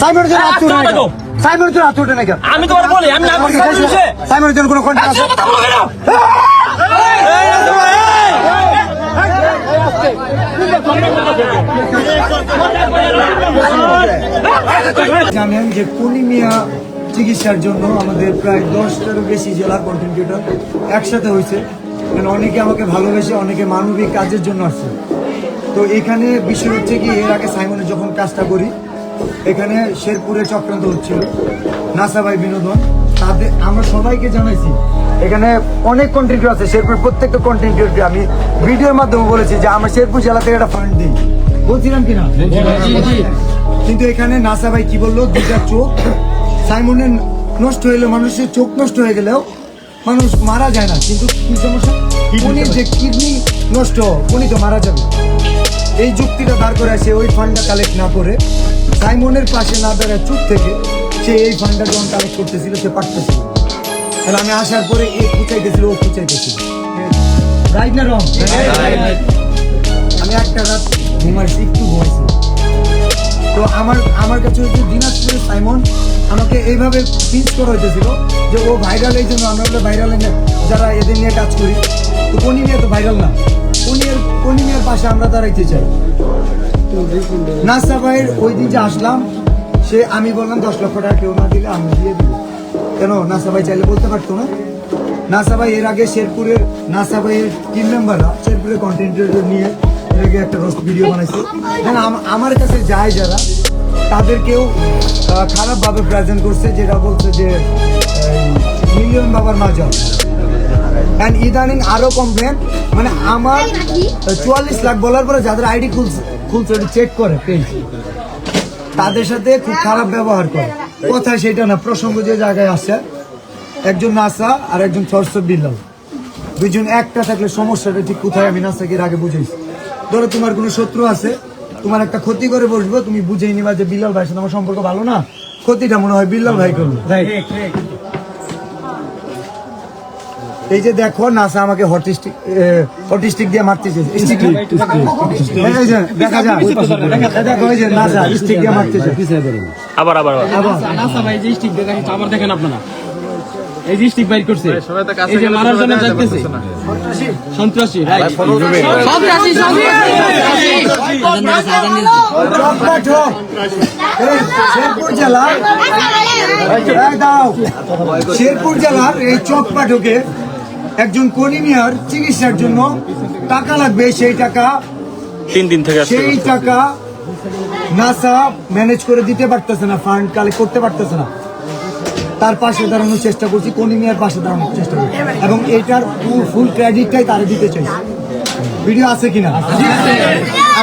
সাইমনের জন্য হাত উঠে না সাইমনের জন্য হাত উঠে না কেন? আমি তোমার বলি আমি না? সাইমনের জন্য কোনো কন্ট্যাক্ট আছে? কথা বলো কেন? জানেন যে কুনিমিয়া চিকিৎসার জন্য আমাদের প্রায় দশটারও বেশি জেলা কন্টেন্ট একসাথে হয়েছে। কারণ অনেকে আমাকে ভালোবেসে অনেকে মানবিক কাজের জন্য আসছে। তো এখানে বিষয় হচ্ছে কি এর আগে সাইমনের যখন কাজটা করি এখানে শেরপুরে চক্রান্ত হচ্ছিল। নাসা ভাই বিনোদন। তাদের আমরা সবাইকে জানাইছি এখানে অনেক কন্টেন্ট আছে শেরপুর প্রত্যেকটা কন্টেন্ট আমি ভিডিওর মাধ্যমে বলেছি যে আমরা শেরপুর জেলা থেকে একটা ফান্ড দিই। বলছিলাম কিনা? কিন্তু এখানে নাসা ভাই কি বলল? দুটা চোখ। সাইমনের নষ্ট হইল মানুষের চোখ নষ্ট হয়ে গেলেও মানুষ মারা যায় না। কিন্তু কি সমস্যা? যে কিডনি নষ্ট উনি তো মারা যাবে। এই যুক্তিটা দাঁড় করে সে ওই ফান্ডটা কালেক্ট না করে সাইমনের পাশে না দাঁড়ায় চুপ থেকে সে এই ফান্ডটা যখন কালেক্ট করতেছিল সে পারতেছিল তাহলে আমি আসার পরে এ খুঁচাইতেছিল ও খুঁচাইতেছিল। রাইট না রং আমি একটা রাত ঘুমাইছি একটু ঘুমাইছি তো আমার আমার কাছে হচ্ছে দিনাজপুরের সাইমন আমাকে এইভাবে পিচ করা হইতেছিল যে ও ভাইরাল এই জন্য আমরা ভাইরাল যারা এদের নিয়ে কাজ করি তো কোনি নিয়ে তো ভাইরাল না। পাশে আমরা দাঁড়াইতে চাই। নাসা ভাইয়ের ওই দিন যে আসলাম, সে আমি বললাম, দশ লক্ষ টাকা কেউ না দিলে আমি দিয়ে দিব। কেন? নাসা ভাই চাইলে বলতে পারতো না। নাসা ভাই এর আগে শেরপুরের নাসা ভাইয়ের টিম মেম্বাররা শেরপুরের কন্টেন্ট নিয়ে এর আগে একটা রোস্ট ভিডিও বানাইছে। দেন আমার কাছে যায় যারা, তাদেরকেও খারাপভাবে প্রেজেন্ট করছে, যেটা বলছে যে মিলিয়ন বাবার মাজা অ্যান্ড ইদানিং আরও কমপ্লেন মানে আমার চুয়াল্লিশ লাখ বলার পরে যাদের আইডি খুলছে খুলছে চেক করে পেজ তাদের সাথে খুব খারাপ ব্যবহার করে। কথা সেটা না প্রসঙ্গ যে জায়গায় আসে একজন নাসা আর একজন সরস বিল্লাল দুজন একটা থাকলে সমস্যাটা ঠিক কোথায় আমি নাসাকে এর আগে বুঝাইছি। ধরো তোমার কোনো শত্রু আছে তোমার একটা ক্ষতি করে বসবো তুমি বুঝেই নিবা যে বিল্লাল ভাইয়ের সাথে আমার সম্পর্ক ভালো না। ক্ষতিটা মনে হয় বিল্লাল ভাই করল রাইট এই যে দেখো নাসা আমাকে হটিস্টিক হটিস্টিক দিয়ে মারতে চেয়েছে স্টিক দেখা যায় দেখো এই যে নাসা স্টিক দিয়ে মারতে চেয়েছে আবার আবার নাসা ভাই যে স্টিক আবার দেখেন আপনারা। এই যে স্টিক বাইর করছে এই যে মারার জন্য যাইতেছে। সন্ত্রাসী? সন্ত্রাসী এই শেরপুর জেলার শেরপুর জেলার এই চপ্পা ঢোকে একজন কনিমিয়ার চিকিৎসার জন্য টাকা লাগবে সেই টাকা তিন দিন থেকে সেই টাকা নাসা ম্যানেজ করে দিতে পারতেছে না ফান্ড কালেক্ট করতে পারতেছে না। তার পাশে দাঁড়ানোর চেষ্টা করছি কনিমিয়ার পাশে দাঁড়ানোর চেষ্টা করছি। এবং এটার ফুল ক্রেডিটটাই তারা দিতে চাই। ভিডিও আছে কিনা?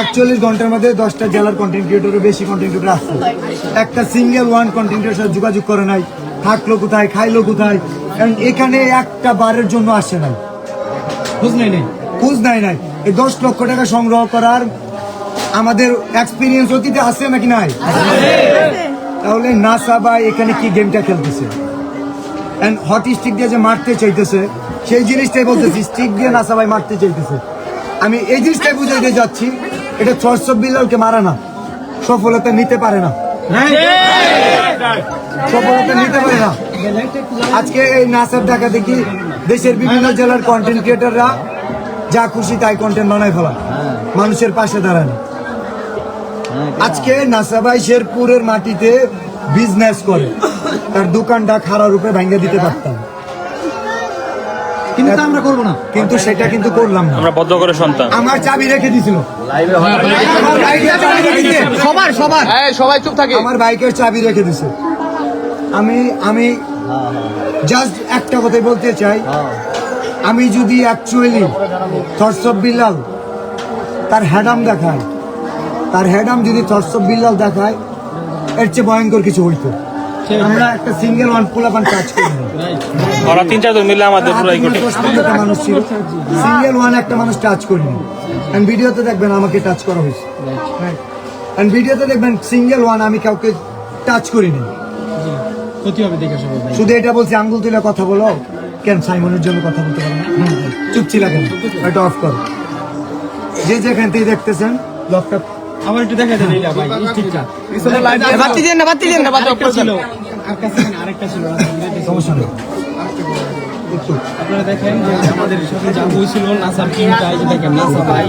আটচল্লিশ ঘণ্টার মধ্যে দশটা জেলার কন্টেন্ট ক্রিয়েটরের বেশি কন্টেন্ট ক্রিয়েটর আসছে একটা সিঙ্গেল ওয়ান কন্টেন্ট ক্রিয়েটর সাথে যোগাযোগ করে নাই, থাকল কোথায়, খাইলো কোথায়, কারণ এখানে একটা বারের জন্য আসে নাই। বুঝ নাই নাই? খোঁজ নাই নাই। এই দশ লক্ষ টাকা সংগ্রহ করার আমাদের এক্সপিরিয়েন্স অতীতে আছে নাকি নাই? তাহলে নাসা বা এখানে কি গেমটা খেলতেছে? এন্ড হট স্টিক দিয়ে যে মারতে চাইতেছে, সেই জিনিসটাই বলতেছি স্টিক দিয়ে নাসা ভাই মারতে চাইতেছে। আমি এই জিনিসটাই বুঝাইতে যাচ্ছি এটা ছয়শো বিল্লালকে মারা না। সফলতা নিতে পারে না। সফলতা নিতে পারে না। আজকে এই নাসার দেখা দেখি দেশের বিভিন্ন জেলার কন্টেন্ট ক্রিয়েটাররা যা খুশি তাই কন্টেন্ট বানায় ফেলা। মানুষের পাশে দাঁড়ায় না। আজকে নাসাবাই শেরপুরের মাটিতে বিজনেস করে। তার দোকানটা খারাপ রূপে ভাঙ্গে দিতে পারতাম কিন্তু আমরা করব না। কিন্তু সেটা কিন্তু করলাম না। আমরা বদ্ধ করে সন্তান। আমার চাবি রেখে দিছিল। সবার সবার। সবাই চুপ থাকে। আমার বাইকের চাবি রেখে দিছে আমি আমি জাস্ট একটা কথাই বলতে চাই। আমি যদি অ্যাকচুয়ালি থরসব বিল্লাল তার হ্যাডাম দেখায় তার হ্যাডাম যদি থরসব বিল্লাল দেখায় এর চেয়ে ভয়ঙ্কর কিছু হইতো। আমরা একটা সিঙ্গেল ওয়ান পোলাপান কাজ করি। না। ওরা তিন চারজন মিলে আমাদের পুরাই মানুষ ছিল। সিঙ্গেল ওয়ান একটা মানুষ টাচ করিনি। এন্ড ভিডিওতে দেখবেন আমাকে টাচ করা হয়েছে। এন্ড ভিডিওতে দেখবেন সিঙ্গেল ওয়ান আমি কাউকে টাচ করিনি। ক্ষতি হবে দেখে সবাই। ভাই শুধু এটা বলছি আঙ্গুল তুলে কথা বলো। কেন সাইমনের জন্য কথা বলতে পারো না? চুপ ছিল কেন? এটা অফ করো। যে যেখান থেকে দেখতেছেন লকটা আমার একটু দেখা দেন এইটা ভাই স্টিকটা বাতি দেন না বাতি দেন না বাতি আরেকটা ছিল। আর কাছে আরেকটা ছিল সমস্যা নেই। আপনারা দেখেন যে আমাদের সাথে যা হয়েছিল নাসার টিমটা এই যে দেখেন নাসা ভাই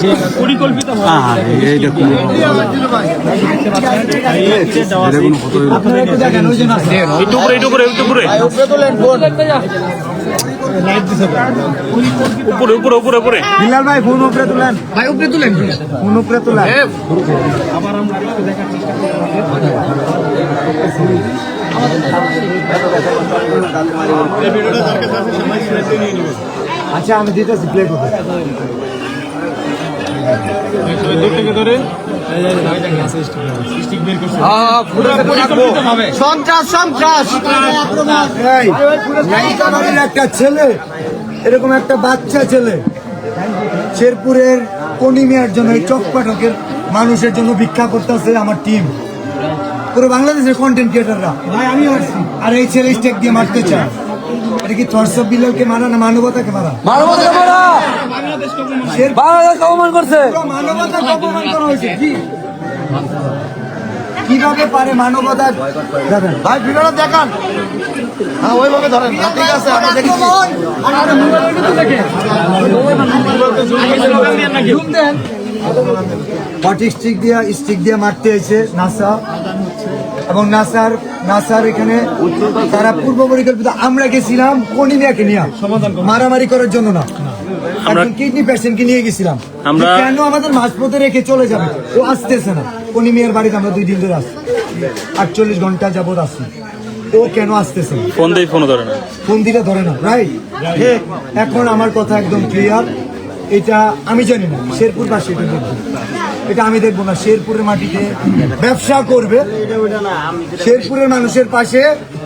যে পরিকল্পিত এই দেখুন। দেখেন উপরে উপরে উপরে উপরে। বিলাল ভাই ফোন উপরে তুলেন। ভাই উপরে তুলেন। ফোন উপরে তুলেন। আবার আমরা একটু দেখার চেষ্টা করব আচ্ছা আমি দিতেছি প্লে করতে স্টিক বের করছে হবে একটা ছেলে, এরকম একটা বাচ্চা ছেলে, শেরপুরের কনিমিয়ার জন্য, এই চকপাটকের মানুষের জন্য ভিক্ষা করতেছে আমার টিম পুরো বাংলাদেশের কন্টেন্ট ক্রিয়েটাররা ভাই আমি আর এই ছেলে স্টেক দিয়ে মারতে চায়। এটা কি থরসব বিল্লালকে মারা না মানবতাকে মারা শের- পুরো মানবতাকে অপমান করা হয়েছে কি? কীভাবে পারে মানবতা? দেখেন ভাই ভিডিওটা দেখান। হ্যাঁ ওইভাবে ধরেন হ্যাঁ, ঠিক আছে আমরা দেখেছি। স্টিক দিয়া স্টিক দিয়ে মারতে এসে নাসা এবং নাসার নাসার এখানে তারা পূর্ব পরিকল্পিত আমরা গেছিলাম কনিমিয়াকে নিয়ে। মারামারি করার জন্য না। আমরা- কিডনি পেশেন্টকে নিয়ে গেছিলাম। আমরা- কেন আমাদের মাঝপথে রেখে চলে যাবে? ও আসতেছে না। কনিমিয়ার বাড়িতে আমরা দুই দিন ধরে আসছি আটচল্লিশ ঘণ্টা যাবত আসছি ও কেন আসতেছে না? ফোন দিয়ে ফোনও ধরে না। ফোন দিলে ধরে না রাইট এখন আমার কথা একদম ক্লিয়ার এটা আমি জানি না শেরপুর পাশে এটা এটা আমি দেখব না, শেরপুরের মাটিতে ব্যবসা করবে। শেরপুরের মানুষের পাশে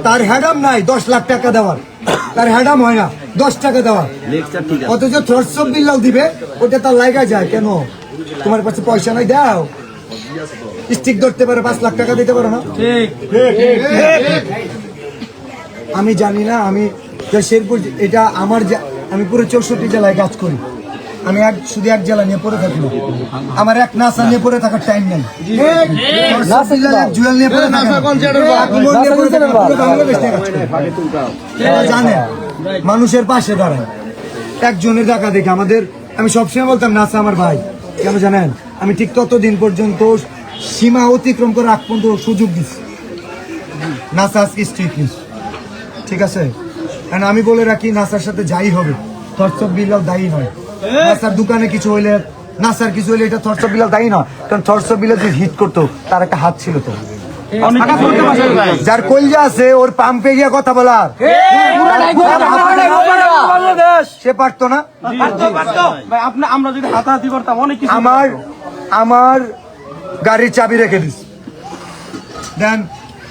তার হ্যাডাম নাই, দশ লাখ টাকা দেওয়ার। তার হ্যাডাম হয় না, দশ টাকা দেওয়ার। অথচ থ্রসব বিল্লাল দিবে, ওটা তার লাগা যায়, কেন? তোমার কাছে পয়সা নাই, দাও। স্টিক ধরতে পারে, পাঁচ লাখ টাকা দিতে পারো না? আমি জানি না, আমি শেরপুর, এটা আমার আমি পুরো চৌষট্টি জেলায় কাজ করি। আমি এক শুধু এক জেলা নিয়ে পড়ে থাকি আমার এক নাসা নিয়ে পড়ে থাকার টাইম নেই। জুয়েল নিয়ে পড়ে জানে মানুষের পাশে দাঁড়ায় একজনের টাকা দেখে আমাদের আমি সবসময় বলতাম নাসা আমার ভাই। কেন জানেন? আমি ঠিক ততদিন পর্যন্ত সীমা অতিক্রম করে আগ পর্যন্ত সুযোগ দিচ্ছি। নাসা আজকে স্ট্রিট নিউজ ঠিক আছে? কারণ আমি বলে রাখি নাসার সাথে যাই হবে। থরসব বিল্লাল দায়ী নয়। নাসার দোকানে কিছু হইলে নাসার কিছু হইলে এটা থরসব বিল্লাল দায়ী নয়। কারণ থরসব বিল্লাল যে হিট করতো তার একটা হাত ছিল তো। যার কলজা আছে ওর পাম্পে গিয়ে কথা বলার। সে পারতো না। আমরা যদি হাতাহাতি করতাম অনেক কিছু আমার আমার গাড়ির চাবি রেখে দিস। দেন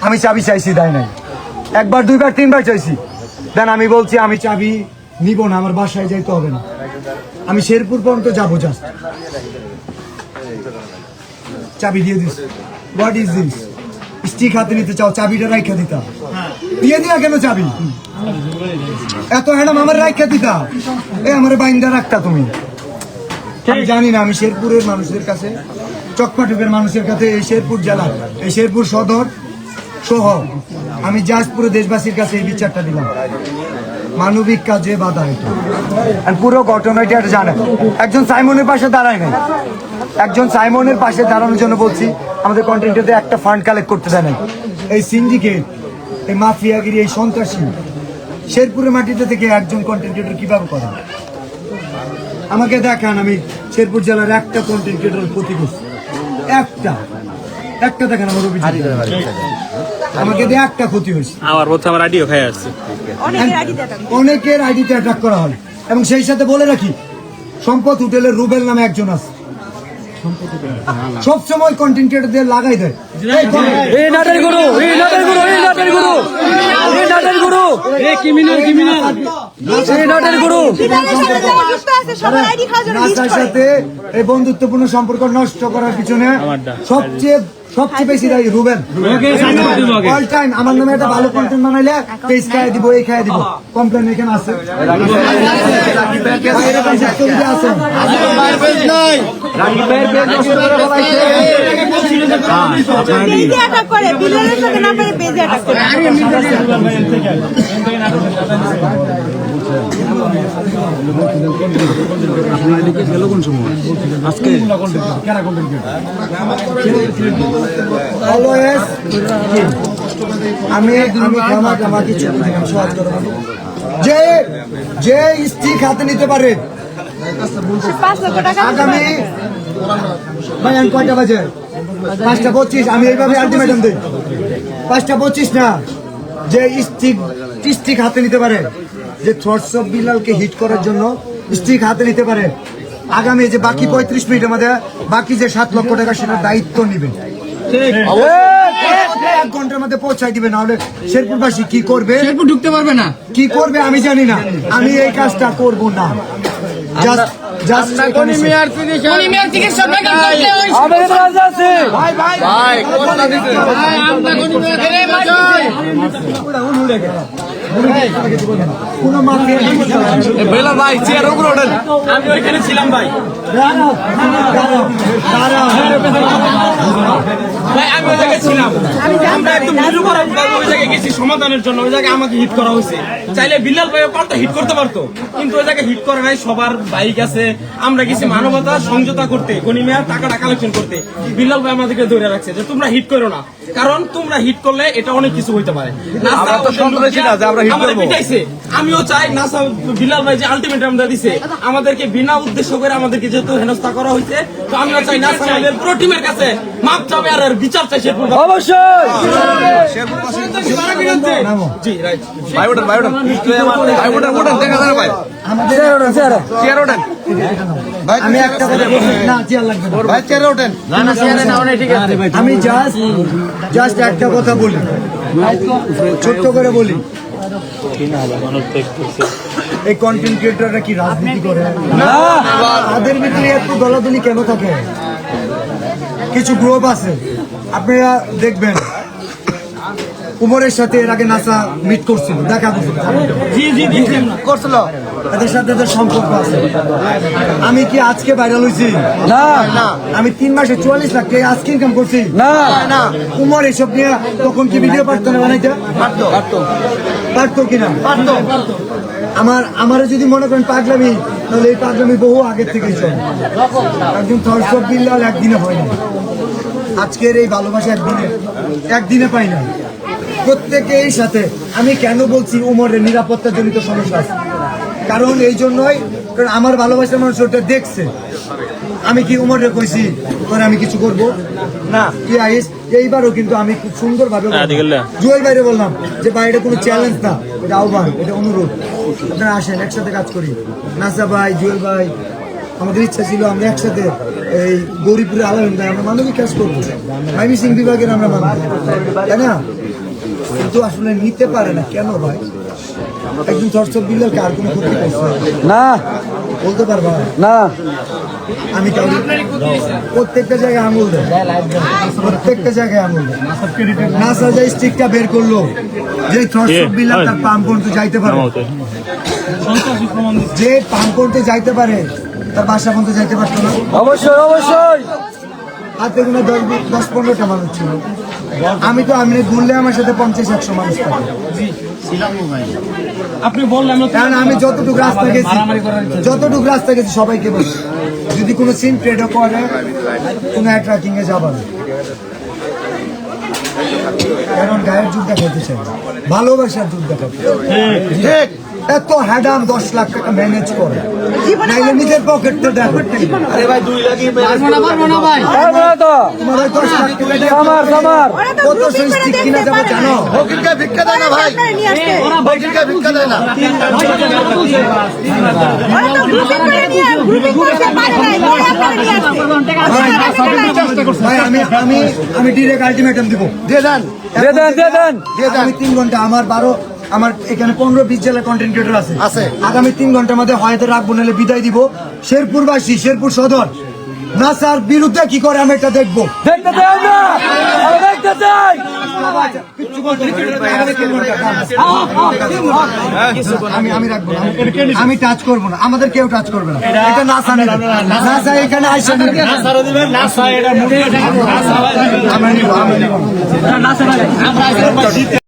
আমি চাবি চাইছি দেয় নাই। একবার দুইবার তিনবার চাইছি। দেন আমি বলছি আমি চাবি নিব না আমার বাসায় যাইতে হবে না। আমি শেরপুর পর্যন্ত যাব জাস্ট চাবি দিয়ে this. What is this stick হাতে নিতে চাও, চাবিটা রাইখা দিতা দিয়ে দিয়া কেন চাবি। এত হ্যাডাম আমার রাইখা দিতা। এ, আমার বাইন্দা রাখতা তুমি। আমি জানি না, আমি শেরপুরের মানুষদের কাছে, চকপাটুকের মানুষের কাছে এই শেরপুর জেলা, এই শেরপুর সদর সহ। আমি জাস্ট পুরো দেশবাসীর কাছে এই বিচারটা দিলাম। মানবিক কাজে বাধা এটা। পুরো ঘটনাটা এটা জানে। একজন সাইমনের পাশে দাঁড়ায় নাই। একজন সাইমনের পাশে দাঁড়ানোর জন্য বলছি আমাদের কন্টেন্টে একটা ফান্ড কালেক্ট করতে দেয় নাই। এই সিন্ডিকেট এই মাফিয়াগিরি এই সন্ত্রাসী শেরপুরের মাটিতে থেকে একজন কন্টেন্ট কীভাবে করে? আমাকে দেখান আমি শেরপুর জেলার একটা কন্টেন্ট ক্রিয়েটর করছি। একটা। একটা দেখেন আমার অভিযোগ। আমাকে দিয়ে একটা ক্ষতি হয়েছে। আমার আমার আইডিও খাই আসছে। অনেকের আইডিতে অ্যাটাক করা হয়। এবং সেই সাথে বলে রাখি সম্পদ হোটেলের রুবেল নামে একজন আছে। সবসময় কন্টেন্ট ক্রিয়েটরদের লাগাই দেয়। এই সাথে এই বন্ধুত্বপূর্ণ সম্পর্ক নষ্ট করার পিছনে সবচেয়ে সবচেয়ে বেশি দায়ী রুবেন অল টাইম আমার নামে একটা ভালো কন্টেন্ট বানাইলে পেজ খাইয়ে দিব এই খাইয়ে দিব কমপ্লেন এখানে আছে করে বিড়ালের সাথে না পারে পেজে অ্যাটাক করে Always আমি আমি ক্ষমা ক্ষমা কিছু বুঝি না, সহজ করে বলি। যে যে স্টিক হাতে নিতে পারে আগামী। ভাই কয়টা বাজে পাঁচটা পঁচিশ আমি এইভাবে আলটিমেটাম দিই পাঁচটা পঁচিশ না যে স্টিক স্টিক হাতে নিতে পারে যে থ্রটস অফ বিলালকে হিট করার জন্য স্টিক হাতে নিতে পারে। আগামী যে বাকি পঁয়ত্রিশ মিনিটের মধ্যে বাকি যে সাত লক্ষ টাকা সেটার দায়িত্ব নিবে। এক ঘণ্টার মধ্যে পৌঁছাই দিবে নাহলে শেরপুরবাসী কি করবে? শেরপুর ঢুকতে পারবে না। কি করবে আমি জানি না। আমি এই কাজটা করব না। জাস্ট জাস্ট মিয়ার মাফিয়া ভাই, চেয়ার উপরে ওঠেন। আমি ওইখানে ছিলাম ভাই। ভাই, আমি ওই জায়গায় ছিলাম। আমরা একদম নিরুপরাধ ওই সমাধানের জন্য ওই জায়গায় আমাকে হিট করা হয়েছে। চাইলে বিল্লাল ভাই পাল্টা হিট করতে পারতো। কিন্তু ওই জায়গায় হিট করে নাই সবার বাইক আছে। আমরা গেছি মানবতা সমঝোতা করতে গনিমিয়ার টাকাটা কালেকশন করতে। বিল্লাল ভাই আমাদেরকে ধরে রাখছে যে তোমরা হিট করো না। কারণ তোমরা হিট করলে এটা অনেক কিছু হইতে পারে। আমরা আমরা আমিও চাই নাসা বিল্লাল ভাই যে আলটিমেটাম দিছে। আমাদেরকে বিনা উদ্দেশ্য করে আমাদেরকে যেহেতু হেনস্থা করা হয়েছে তো আমিও চাই নাসা আমাদের পুরো টিমের কাছে মাপ চাবে আর বিচার চাই শেরপুর জি রাইট ভাই ওঠেন ভাই ওঠেন। ভাই ওঠেন ওঠেন দেখা যায় ভাই। আমাদের চেয়ার ওঠেন ভাই আমি জাস্ট জাস্ট একটা কথা বলি। ছোট্ট করে বলি। এই কন্টেন্ট ক্রিয়েটররা কি রাজনীতি করে? তাদের ভিতরে এত দলাদলি কেন থাকে? কিছু গ্রুপ আছে। আপনারা দেখবেন। উমরের সাথে এর আগে নাসা মিট করছিল দেখা করছিল। জি জি দেখলাম না করছিল। তাদের সাথে তাদের সম্পর্ক আছে। আমি কি আজকে ভাইরাল হয়েছি না। না। আমি তিন মাসে চুয়াল্লিশ লাখ টাকা আজকে ইনকাম করছি? না। না। উমর এসব নিয়ে তখন কি ভিডিও পারতো না বানাইতে? পারতো। পারতো। পারতো কিনা পারতো। আমার আমার যদি মনে করেন পাগলামি তাহলে এই পাগলামি বহু আগের থেকেই চলে। একজন থরসব বিল্লাল একদিনে হয় না আজকের এই ভালোবাসা একদিনে একদিনে পাই না প্রত্যেকেই সাথে আমি কেন বলছি উমরের নিরাপত্তা জনিত সমস্যা আছে? কারণ এই জন্যই কারণ আমার ভালোবাসার মানুষ ওটা দেখছে। আমি কি উমরে কইছি তোরে আমি কিছু করব? না কি আইস এইবারও কিন্তু আমি খুব সুন্দর ভাবে হ্যাঁ, জুয়েল বাইরে বললাম যে ভাই এটা কোনো চ্যালেঞ্জ না এটা আহ্বান এটা অনুরোধ। আপনারা আসেন একসাথে কাজ করি। নাসা ভাই জুয়েল ভাই আমাদের ইচ্ছা ছিল আমরা একসাথে এই গৌরীপুরে আলামিন ভাই আমরা মানবিক কাজ করব। মাইমি সিং বিভাগের আমরা মানব তাই না? কিন্তু আসলে নিতে পারে না। কেন ভাই? একজন চর্চক বিল্লালকে আর কোনো ক্ষতি করছে? না। বলতে পারবা না। আমি প্রত্যেকটা জায়গায় আঙুল দেয়। প্রত্যেকটা জায়গায় আঙুল দেয়। নাসা যে স্টিকটা বের করল যে থ্রসব বিল্লাল তার পাম্প পর্যন্ত যাইতে পারে। যে পাম্প পর্যন্ত যাইতে পারে তার বাসা পর্যন্ত যাইতে পারতো না। অবশ্যই অবশ্যই। হাতে কোনো দশ দশ পনেরোটা মানুষ ছিল। আমি তো আমি ঘুরলে আমার সাথে পঞ্চাশ একশো মানুষ থাকে। আপনি বললেন কারণ আমি যতটুকু রাস্তা গেছি যতটুকু রাস্তা গেছি সবাইকে বলছি যদি কোনো সিন ট্রেডও করে কোনো ট্রাকিং এ যাবার না। কারণ গায়ের যুগ দেখাইতে চাই ভালোবাসার যুগ দেখাতে ঠিক। এত হ্যাডাম দশ লাখ টাকা ম্যানেজ করে। নাইলে নিজের পকেটটা দেখো। আরে ভাই দুই লাখ তো কত কিনা যাবে জানো? ফকিরকে ভিক্ষা দেয় না ভাই। ফকিরকে ভিক্ষা দেয় না। তো আমি আমি আমি ডিরেক্ট আলটিমেটাম দিব। দিয়ে দেন। দিয়ে দেন দিয়ে দেন। আমি তিন ঘণ্টা আমার বারো আমার এখানে পনেরো বিশ জেলা কন্টেন্ট ক্রিয়েটর আছে। আছে। আগামী তিন ঘণ্টার মধ্যে হয়তো রাখব নাহলে বিদায় দিব। শেরপুরবাসী শেরপুর সদর। না স্যার বিরুদ্ধে কি করে আমি এটা দেখব? দেখতে চাই আমরা। দেখতে চাই। আমি আমি রাখব আমি- আমি টাচ করব না। আমাদের কেউ টাচ করবে না। এটা নাসা নেবে। নাসা এখানে আমরা